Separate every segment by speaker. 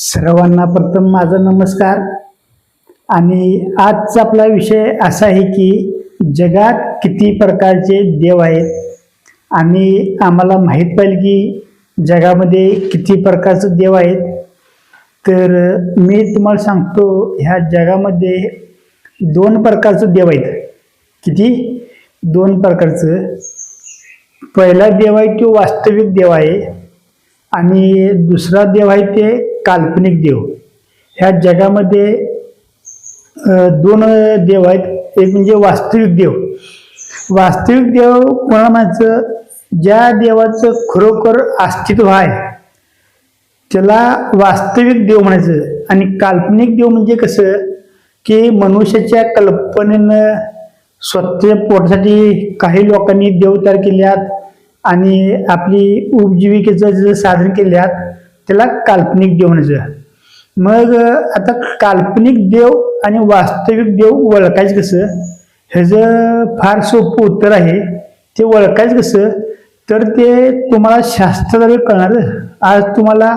Speaker 1: सर्वांना प्रथम माझा नमस्कार. आणि आजचा आपला विषय असा आहे की जगात किती प्रकारचे देव आहेत? आणि आम्हाला माहीत पाहिजे की जगामध्ये किती प्रकारचे देव आहेत? तर मी तुम्हाला सांगतो ह्या जगामध्ये दोन प्रकारचं देव आहेत. किती? दोन प्रकारचं. पहिला देव आहे तो वास्तविक देव आहे. आणि दुसरा देव आहे ते काल्पनिक देव. ह्या जगामध्ये दोन देव आहेत. एक म्हणजे वास्तविक देव. वास्तविक देव कोणाचं म्हणायचं ज्या देवाचं खरोखर अस्तित्व आहे त्याला वास्तविक देव म्हणायचं. आणि काल्पनिक देव म्हणजे कसं? की मनुष्याच्या कल्पनेनं स्वतः पोटासाठी काही लोकांनी देव तयार केल्यात आणि आपली उपजीविकेचं जे साधन केल्यात त्याला काल्पनिक देव म्हणायचं. मग आता काल्पनिक देव आणि वास्तविक देव ओळखायचं कसं? ह्याचं फार सोपं उत्तर आहे ते ओळखायचं कसं? तर ते तुम्हाला शास्त्राद्वारे कळणार. आज तुम्हाला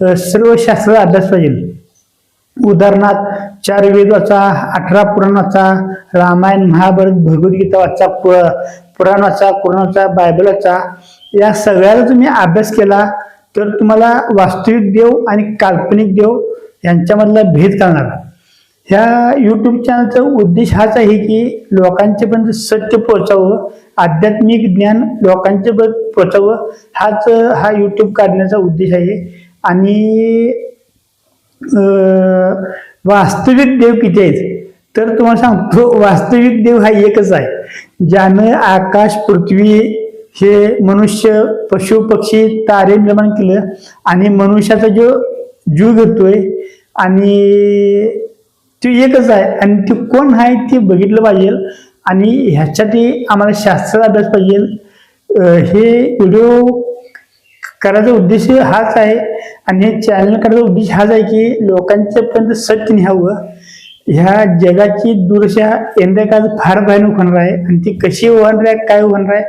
Speaker 1: सर्व शास्त्राचा अभ्यास पाहिजे. उदाहरणार्थ चार वेद वाचा अठरा पुराण वाचा रामायण महाभारत भगवद्गीता वाचा पुराण वाचा कुराण वाचा बायबल वाचा या सगळ्याचा तुम्ही अभ्यास केला तर तुम्हाला वास्तविक देव आणि काल्पनिक देव यांच्यामधला भेद करणार. ह्या यूट्यूब चॅनलचा उद्देश हाच आहे की लोकांच्यापर्यंत सत्य पोहोचावं आध्यात्मिक ज्ञान लोकांच्यापर्यंत पोहोचावं हाच हा यूट्यूब काढण्याचा उद्देश आहे. आणि वास्तविक देव किती आहेत? तर तुम्हाला सांगतो वास्तविक देव हा एकच आहे. ज्यानं आकाश पृथ्वी हे मनुष्य पशु पक्षी तारे निर्माण केलं आणि मनुष्याचा जो जीव घेतोय आणि तो एकच आहे आणि ते कोण आहे ते बघितलं पाहिजे आणि ह्यासाठी आम्हाला शास्त्राचा अभ्यास पाहिजे. हे व्हिडिओ करायचा उद्देश हाच आहे आणि हे चॅनल करायचा उद्देश हाच आहे की लोकांच्यापर्यंत सत्य न्यावं ह्या जगाची दुर्दशा यंदा काल फार भयानक होणार आहे आणि ती कशी होणार आहे काय होणार आहे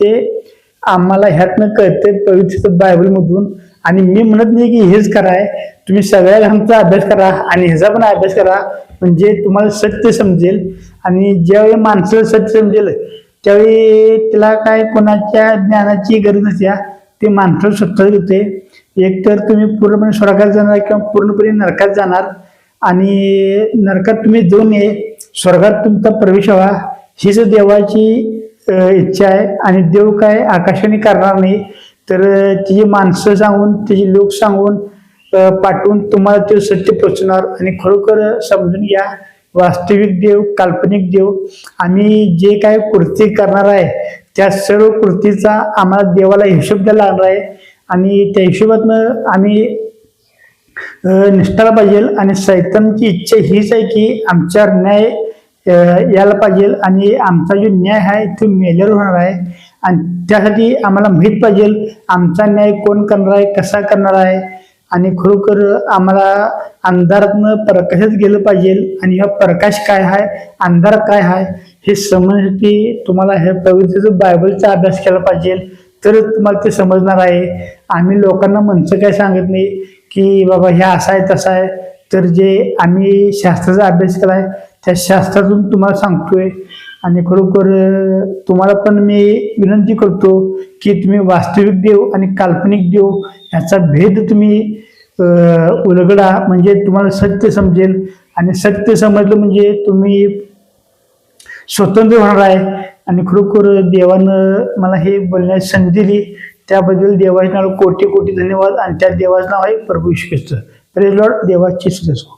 Speaker 1: ते आम्हाला ह्यातनं कळते पवित्र बायबलमधून. आणि मी म्हणत नाही की हेच कराय तुम्ही सगळ्या ग्रंथाचा अभ्यास करा आणि ह्याचा पण अभ्यास करा. म्हणजे तुम्हाला सत्य समजेल. आणि ज्यावेळी माणसाला सत्य समजेल त्यावेळी तिला काय कोणाच्या ज्ञानाची गरज नसते ते माणसं स्वतः होते एकतर तुम्ही पूर्णपणे स्वर्गात जाणार किंवा पूर्णपणे नरकात जाणार. आणि नरकात तुम्ही जाऊ नये स्वर्गात तुमचा प्रवेश व्हावा हीच देवाची इच्छा आहे आणि देव काय आकाशाने करणार नाही. तर तिची माणसं सांगून तिची लोक सांगून पाठवून तुम्हाला ते सत्य पोचणार. आणि खरोखर समजून घ्या वास्तविक देव काल्पनिक देव आम्ही जे काय कृती करणार आहे त्या सर्व कृतीचा आम्हाला देवाला हिशोब द्यायला लागणार आहे. आणि त्या हिशोबातनं आम्ही निष्ठाला पाहिजे. आणि सैतानची इच्छा हीच आहे की आमच्यावर न्याय यायला पाहिजे आणि आमचा जो न्याय आहे तो मेजर होणार आहे. आणि त्यासाठी आम्हाला माहीत पाहिजे आमचा न्याय कोण करणार आहे कसा करणार आहे? आणि खरोखर आम्हाला अंधारातनं प्रकाशच गेलं पाहिजे आणि हा प्रकाश काय आहे अंधार काय आहे हे समजण्यासाठी तुम्हाला हे प्रवृत्तीचं बायबलचा अभ्यास केला पाहिजे. तर तुम्हाला ते समजणार आहे. आम्ही लोकांना म्हणचं काय सांगत नाही की बाबा हे असं आहे तसं आहे. तर जे आम्ही शास्त्राचा अभ्यास केला आहे त्या शास्त्रातून तुम्हाला सांगतोय. आणि खरोखर तुम्हाला पण मी विनंती करतो की तुम्ही वास्तविक देव आणि काल्पनिक देव याचा भेद तुम्ही उलगडा. म्हणजे तुम्हाला सत्य समजेल. आणि सत्य समजलं म्हणजे तुम्ही स्वतंत्र होणार आहे. आणि खरोखर देवानं मला हे बोलण्याची संधी दिली. त्याबद्दल देवाचे नाव कोटी कोटी धन्यवाद. आणि त्या देवाचं नाव आहे प्रभू श्री प्रेज लॉर्ड देवाची सदस्य